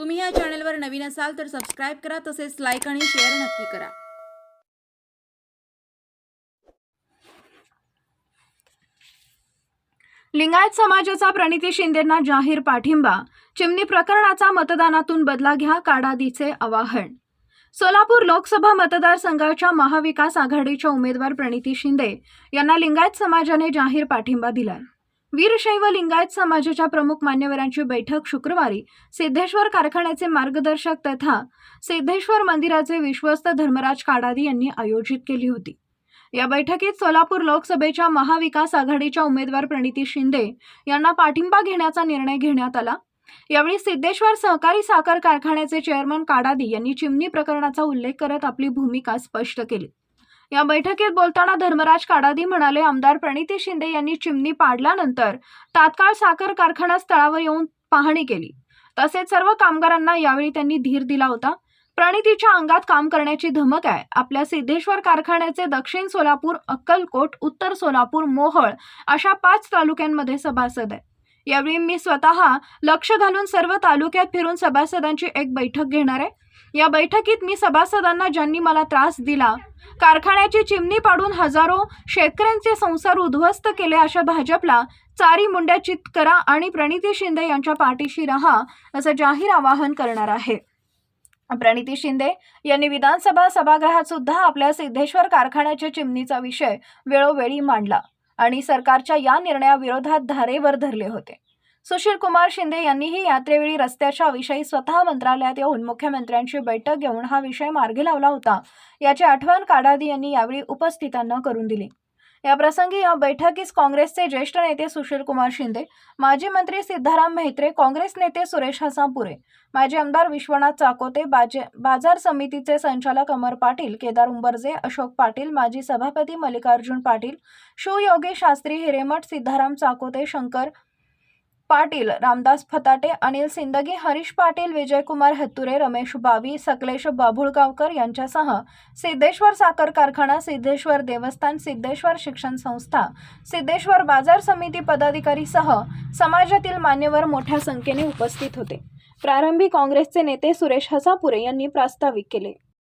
तुम्ही या चॅनलवर नवीन असाल तर सबस्क्राईब करा तसेच लाईक आणि शेअर नक्की करा. लिंगायत समाजाचा प्रणिती शिंदेंना जाहीर पाठिंबा चिमणी प्रकरणाचा मतदानातून बदला घ्या काडादीचे आवाहन. सोलापूर लोकसभा मतदारसंघाच्या महाविकास आघाडीच्या उमेदवार प्रणिती शिंदे यांना लिंगायत समाजाने जाहीर पाठिंबा दिलाय. वीरशैव लिंगायत समाजाच्या प्रमुख मान्यवरांची बैठक शुक्रवारी सिद्धेश्वर कारखान्याचे मार्गदर्शक तथा सिद्धेश्वर मंदिराचे विश्वस्त धर्मराज काडादी यांनी आयोजित केली होती. या बैठकीत सोलापूर लोकसभेच्या महाविकास आघाडीच्या उमेदवार प्रणिती शिंदे यांना पाठिंबा घेण्याचा निर्णय घेण्यात आला. यावेळी सिद्धेश्वर सहकारी साखर कारखान्याचे चेअरमन काडादी यांनी चिमणी प्रकरणाचा उल्लेख करत आपली भूमिका स्पष्ट केली. या बैठकीत बोलताना धर्मराज काडादी म्हणाले आमदार प्रणिती शिंदे यांनी चिमणी पाडल्यानंतर तात्काळ साखर कारखाना स्थळावर येऊन पाहणी केली. तसेच सर्व कामगारांना यावेळी त्यांनी धीर दिला होता. प्रणितीच्या अंगात काम करण्याची धमक आहे. आपल्या सिद्धेश्वर कारखान्याचे दक्षिण सोलापूर अक्कलकोट उत्तर सोलापूर मोहळ अशा पाच तालुक्यांमध्ये सभासद आहे यावेळी मी स्वतः लक्ष घालून सर्व तालुक्यात फिरून सभासदांची एक बैठक घेणार आहे. या बैठकीत मी सभासदांना ज्यांनी मला त्रास दिला कारखान्याची चिमणी पाडून हजारो शेतकऱ्यांचे संसार उद्ध्वस्त केले अशा भाजपला चारी मुंड्याचित करा आणि प्रणिती शिंदे यांच्या पाठीशी राहा असं जाहीर आवाहन करणार आहे. प्रणिती शिंदे यांनी विधानसभा सभागृहात सुद्धा आपल्या सिद्धेश्वर कारखान्याच्या चिमणीचा विषय वेळोवेळी मांडला. आणि सरकारच्या या निर्णयाविरोधात धारेवर धरले होते. सुशील कुमार शिंदे यांनीही यात्रेवेळी रस्त्याच्या विषयी स्वतः मंत्रालयात येऊन मुख्यमंत्र्यांची बैठक घेऊन हा विषय मार्गी लावला होता. याची आठवण काडादी यांनी यावेळी उपस्थितांना करून दिली. या प्रसंगी या बैठकीस काँग्रेसचे ज्येष्ठ नेते सुशीलकुमार शिंदे माजी मंत्री सिद्धाराम म्हेत्रे काँग्रेस नेते सुरेश हसापुरे माजी आमदार विश्वनाथ चाकोते बाजे बाजार समितीचे संचालक अमर पाटील केदार उंबरजे अशोक पाटील माजी सभापती मल्लिकार्जुन पाटील शिवयोगी शास्त्री हिरेमठ सिद्धाराम चाकोते शंकर पाटील रामदास फताटे अनिल सिंदगी हरीश पाटील विजयकुमार हत्तुरे रमेश बावी सकलेश बाभुळगावकर यांच्यासह सिद्धेश्वर साखर कारखाना सिद्धेश्वर देवस्थान सिद्धेश्वर शिक्षण संस्था सिद्धेश्वर बाजार समिती पदाधिकारीसह समाजातील मान्यवर मोठ्या संख्येने उपस्थित होते. प्रारंभी काँग्रेसचे नेते सुरेश हसापुरे यांनी प्रास्ताविक केले.